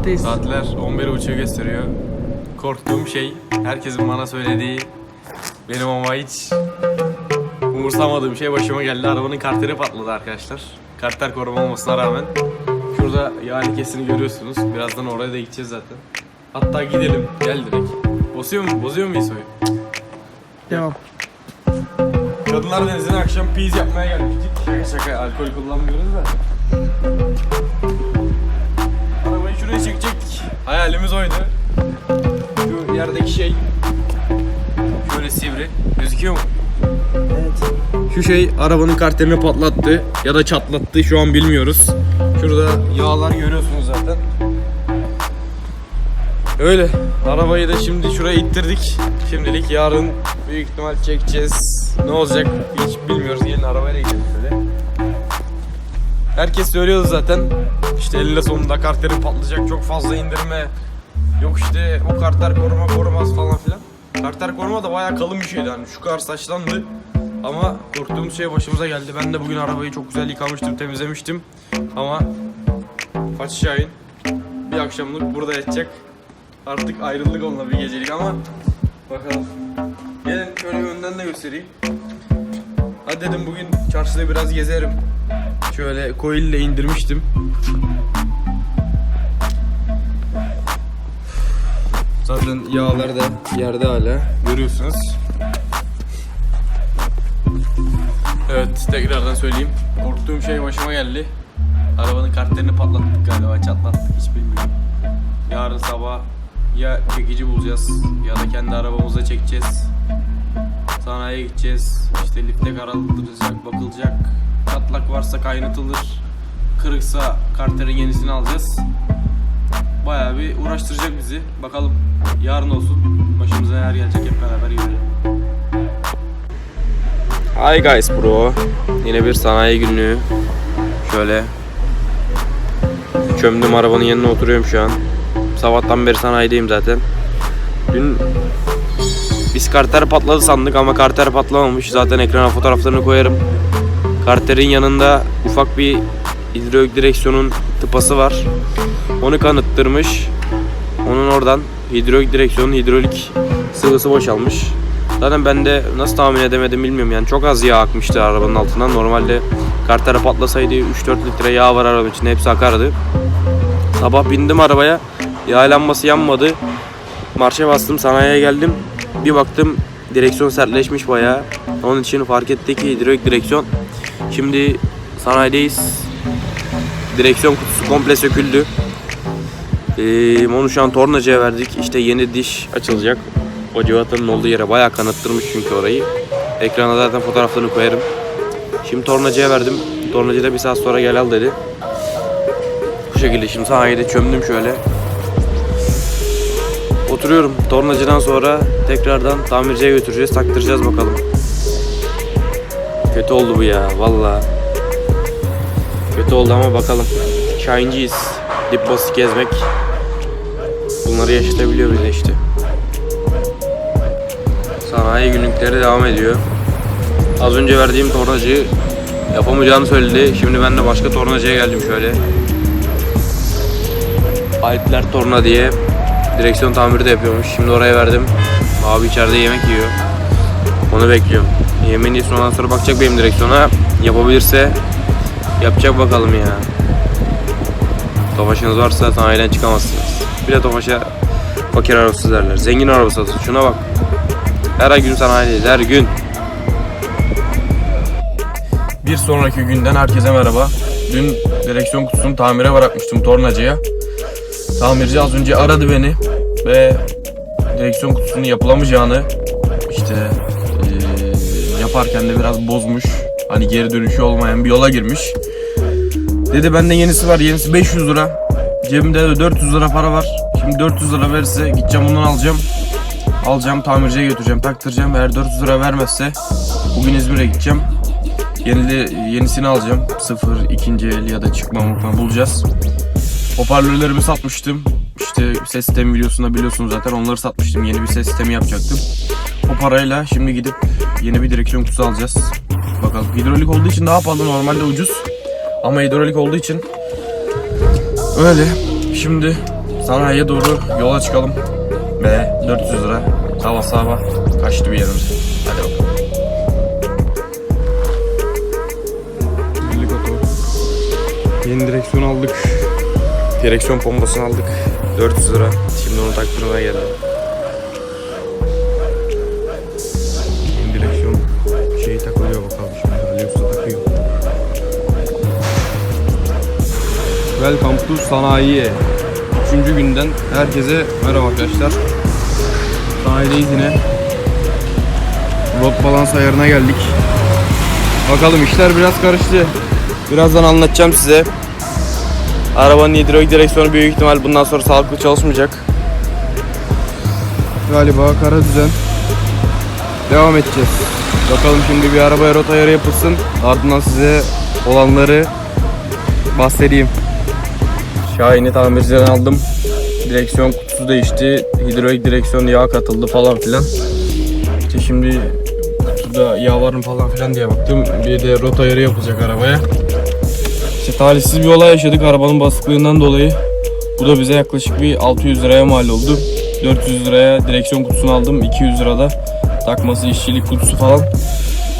Trafikteyiz. Saatler 11.30'u gösteriyor. Korktuğum şey herkesin bana söylediği benim ama hiç umursamadığım şey başıma geldi. Arabanın karteri patladı arkadaşlar. Karter koruma olmasına rağmen. Şurada yağ lekesini görüyorsunuz. Birazdan oraya da gideceğiz zaten. Hatta gidelim. Gel direkt. Bozuyor mu? Bozuyor muyuz oyu? Devam. Kadınlar Denizi'ne akşam piz yapmaya gelmiştik. Şaka şaka alkol kullanmıyoruz da. Hayalimiz oydu. Şu yerdeki şey şöyle sivri. Gözüküyor mu? Evet. Şu şey arabanın karterini patlattı ya da çatlattı şu an bilmiyoruz. Şurada yağlar görüyorsunuz zaten. Öyle. Arabayı da şimdi şuraya ittirdik. Şimdilik yarın büyük ihtimal çekeceğiz. Ne olacak hiç bilmiyoruz. Gelin arabayla gidelim. Herkes söylüyordu zaten. İşte elinde sonunda karterin patlayacak çok fazla indirme. Yok işte o karter koruma korumaz falan filan. Karter koruma da bayağı kalın bir şeydi hani şu kadar saçlandı. Ama korktuğumuz şey başımıza geldi. Ben de bugün arabayı çok güzel yıkamıştım, temizlemiştim. Ama Fatih Şahin bir akşamlık burada yatacak. Artık ayrıldık onunla bir gecelik ama bakalım. Gelin şöyle önden de göstereyim. Hadi dedim bugün çarşıda biraz gezerim. Şöyle coil ile indirmiştim. Zaten yağlar da yerde hala görüyorsunuz. Evet tekrardan söyleyeyim. Korktuğum şey başıma geldi. Arabanın kartlerini patlattık galiba çatlattık hiç bilmiyorum. Yarın sabah ya çekici bulacağız ya da kendi arabamıza çekeceğiz. Sanayiye gideceğiz. İşte lifte karaldırılacak, bakılacak. Çatlak varsa kaynatılır. Kırıksa karterin yenisini alacağız. Bayağı bir uğraştıracak bizi. Bakalım yarın olsun. Başımıza neler gelecek hep beraber görelim. Hi guys bro. Yine bir sanayi günlüğü. Şöyle çömdüm arabanın yanına oturuyorum şu an. Sabahtan beri sanayideyim zaten. Dün biz karter patladı sandık ama karter patlamamış. Zaten ekrana fotoğraflarını koyarım. Karterin yanında ufak bir hidrolik direksiyonun tıpası var. Onu kanıttırmış. Onun oradan hidrolik direksiyonun hidrolik sıvısı boşalmış. Zaten ben de nasıl tahmin edemedim bilmiyorum yani çok az yağ akmıştı arabanın altından. Normalde kartere patlasaydı 3-4 litre yağ var arabanın içinde hepsi akardı. Sabah bindim arabaya yağ lambası yanmadı. Marşa bastım sanayiye geldim. Bir baktım direksiyon sertleşmiş bayağı. Onun için fark ettik ki hidrolik direksiyon. Şimdi sanayideyiz. Direksiyon kutusu komple söküldü. Ee, onu şu an tornacıya verdik. İşte yeni diş açılacak. O civatanın olduğu yere bayağı kanıttırmış çünkü orayı. Ekrana zaten fotoğraflarını koyarım. Şimdi tornacıya verdim. Tornacı da bir saat sonra gel al dedi. Bu şekilde şimdi sanayide çömdüm şöyle. Oturuyorum. Tornacıdan sonra tekrardan tamirciye götüreceğiz. Taktıracağız bakalım. Kötü oldu bu ya valla. Kötü oldu ama bakalım. Şahinciyiz. Dip basık gezmek. Bunları yaşatabiliyor bize işte. Sanayi günlükleri devam ediyor. Az önce verdiğim tornacı yapamayacağını söyledi. Şimdi ben de başka tornacıya geldim şöyle. Alpler Torna diye direksiyon tamiri de yapıyormuş. Şimdi oraya verdim. Abi içeride yemek yiyor. Onu bekliyorum. Yemeğini ondan sonra bakacak benim direksiyona. Yapabilirse yapacak bakalım ya. Tofaşınız varsa sanayiden çıkamazsınız. Bir de Tofaş'a fakir arabası derler. Zengin arabası adı. Şuna bak. Her gün sanayideyiz. Her gün. Bir sonraki günden herkese merhaba. Dün direksiyon kutusunu tamire bırakmıştım tornacıya. Tamirci az önce aradı beni ve direksiyon kutusunun yapılamayacağını işte yaparken de biraz bozmuş. Hani geri dönüşü olmayan bir yola girmiş. Dedi bende yenisi var. Yenisi 500 lira. Cebimde de 400 lira para var. Şimdi 400 lira verirse gideceğim bundan alacağım. Alacağım tamirciye götüreceğim taktıracağım. Eğer 400 lira vermezse bugün İzmir'e gideceğim. Yenili, yenisini alacağım. Sıfır, ikinci el ya da çıkma bulacağız. Hoparlörlerimi satmıştım. İşte ses sistemi videosunda biliyorsunuz zaten onları satmıştım. Yeni bir ses sistemi yapacaktım. O parayla şimdi gidip yeni bir direksiyon kutusu alacağız. Bakalım. Hidrolik olduğu için daha pahalı. Normalde ucuz. Ama hidrolik olduğu için öyle. Şimdi Sanayiye doğru yola çıkalım. Ve 400 lira sabah sabah kaçtı bir yerimiz. Hadi bakalım. Yeni direksiyon aldık. Direksiyon pompasını aldık. 400 lira. Şimdi onu taktırmaya geldim. Yeni direksiyon şeyi takılıyor bakalım şimdi. Usta takıyor. Welcome to sanayiye. Üçüncü günden herkese merhaba arkadaşlar. Sanayideyiz yine. Rot balans ayarına geldik. Bakalım işler biraz karıştı. Birazdan anlatacağım size. Arabanın hidrolik direksiyonu büyük ihtimal bundan sonra sağlıklı çalışmayacak. Galiba kara düzen. Devam edeceğiz. Bakalım şimdi bir arabaya rota ayarı yapılsın. Ardından size olanları bahsedeyim. Şahin'i tamirciden aldım. Direksiyon kutusu değişti. Hidrolik direksiyon yağ katıldı falan filan. İşte şimdi kutuda yağ var mı falan filan diye baktım. Bir de rota ayarı yapılacak arabaya. İşte talihsiz bir olay yaşadık arabanın basıklığından dolayı. Bu da bize yaklaşık bir 600 liraya mal oldu. 400 liraya direksiyon kutusunu aldım. 200 lirada takması, işçilik kutusu falan.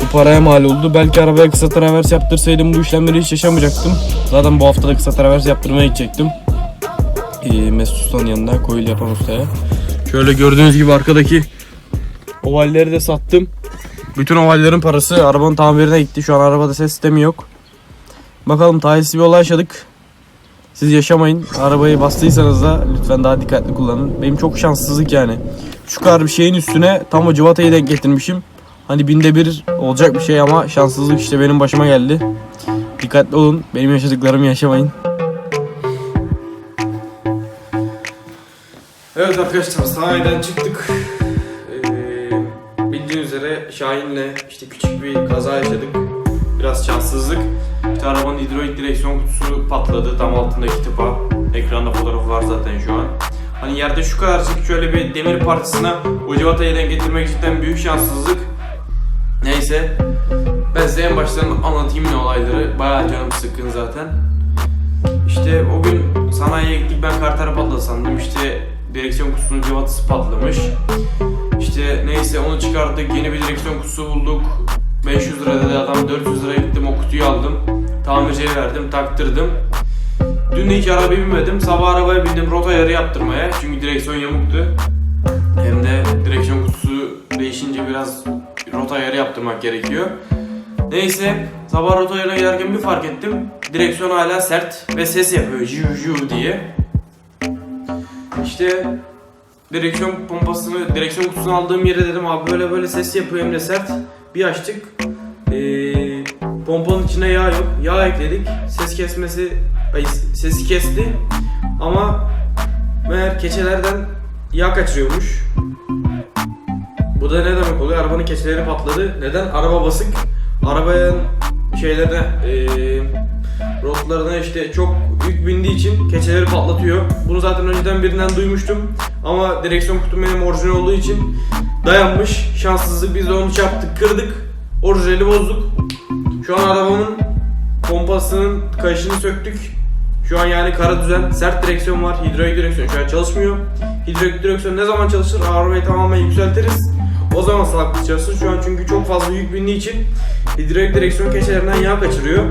Bu paraya mal oldu. Belki arabaya kısa travers yaptırsaydım bu işlemleri hiç yaşamayacaktım. Zaten bu hafta da kısa travers yaptırmaya gidecektim. Ee, Mesut Usta'nın yanında koyul yapan ustaya. Şöyle gördüğünüz gibi arkadaki ovalleri de sattım. Bütün ovallerin parası arabanın tamirine gitti. Şu an arabada ses sistemi yok. Bakalım talihsiz bir olay yaşadık. Siz yaşamayın. Arabayı bastıysanız da lütfen daha dikkatli kullanın. Benim çok şanssızlık yani. Şu kadar bir şeyin üstüne tam o cıvatayı denk getirmişim. Hani binde bir olacak bir şey ama şanssızlık işte benim başıma geldi. Dikkatli olun. Benim yaşadıklarımı yaşamayın. Evet arkadaşlar sahiden çıktık. Ee, bildiğiniz üzere Şahin'le işte küçük bir kaza yaşadık. Biraz şanssızlık. İşte arabanın hidrolik direksiyon kutusu patladı tam altındaki tıpa. Ekranda fotoğrafı var zaten şu an. Hani yerde şu kadarcık şöyle bir demir parçasına o civatayı denk getirmek cidden büyük şanssızlık. Neyse. Ben size en baştan anlatayım ne olayları. Bayağı canım sıkkın zaten. İşte o gün sanayiye gittik ben kartara patladı sandım. İşte direksiyon kutusunun civatası patlamış. İşte neyse onu çıkardık. Yeni bir direksiyon kutusu bulduk. 500 lira dedi adam. 400 liraya gittim o kutuyu aldım. Tamirciye verdim, taktırdım. Dün de hiç arabaya binmedim. Sabah arabaya bindim rota ayarı yaptırmaya. Çünkü direksiyon yamuktu. Hem de direksiyon kutusu değişince biraz rota ayarı yaptırmak gerekiyor. Neyse sabah rota ayarına giderken bir fark ettim. Direksiyon hala sert ve ses yapıyor jiu jiu diye. İşte direksiyon pompasını, direksiyon kutusunu aldığım yere dedim abi böyle böyle ses yapıyor hem de sert. Bir açtık. Ee, pompanın içine yağ yok. Yağ ekledik. Ses kesmesi, ay, sesi kesti. Ama meğer keçelerden yağ kaçırıyormuş. Bu da ne demek oluyor? Arabanın keçeleri patladı. Neden? Araba basık. Arabanın şeylerine, eee rotlarına işte çok yük bindiği için keçeleri patlatıyor. Bunu zaten önceden birinden duymuştum. Ama direksiyon kutum benim orijinal olduğu için dayanmış. Şanssızlık biz de onu çarptık, kırdık. Orijinali bozduk. Şu an arabamın pompasının kayışını söktük. Şu an yani kara düzen, sert direksiyon var, hidrolik direksiyon şu an çalışmıyor. Hidrolik direksiyon ne zaman çalışır? Arabayı tamamen yükseltiriz. O zaman sağlıklı çalışır. Şu an çünkü çok fazla yük bindiği için hidrolik direksiyon keçelerinden yağ kaçırıyor.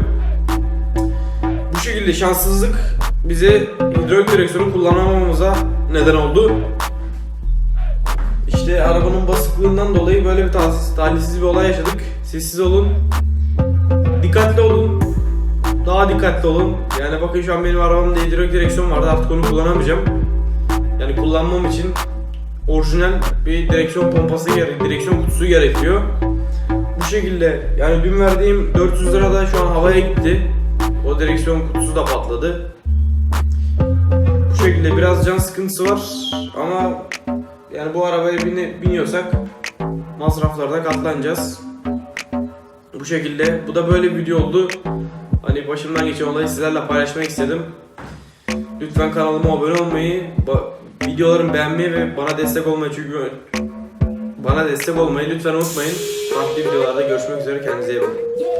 Bu şekilde şanssızlık bize hidrolik direksiyonu kullanamamamıza neden oldu. İşte arabanın basıklığından dolayı böyle bir talihsiz, talihsiz bir olay yaşadık. Sessiz olun. Dikkatli olun. Daha dikkatli olun. Yani bakın şu an benim arabamda hidrolik direksiyon vardı artık onu kullanamayacağım. Yani kullanmam için orijinal bir direksiyon pompası gerek, direksiyon kutusu gerekiyor. Bu şekilde yani dün verdiğim 400 lira da şu an havaya gitti. O direksiyon kutusu da patladı. Bu şekilde biraz can sıkıntısı var ama yani bu arabaya bine, biniyorsak masraflarda katlanacağız. Şekilde bu da böyle bir video oldu. Hani başımdan geçen olayı sizlerle paylaşmak istedim. Lütfen kanalıma abone olmayı, videolarımı beğenmeyi ve bana destek olmayı çünkü bana destek olmayı lütfen unutmayın. Farklı videolarda görüşmek üzere kendinize iyi bakın.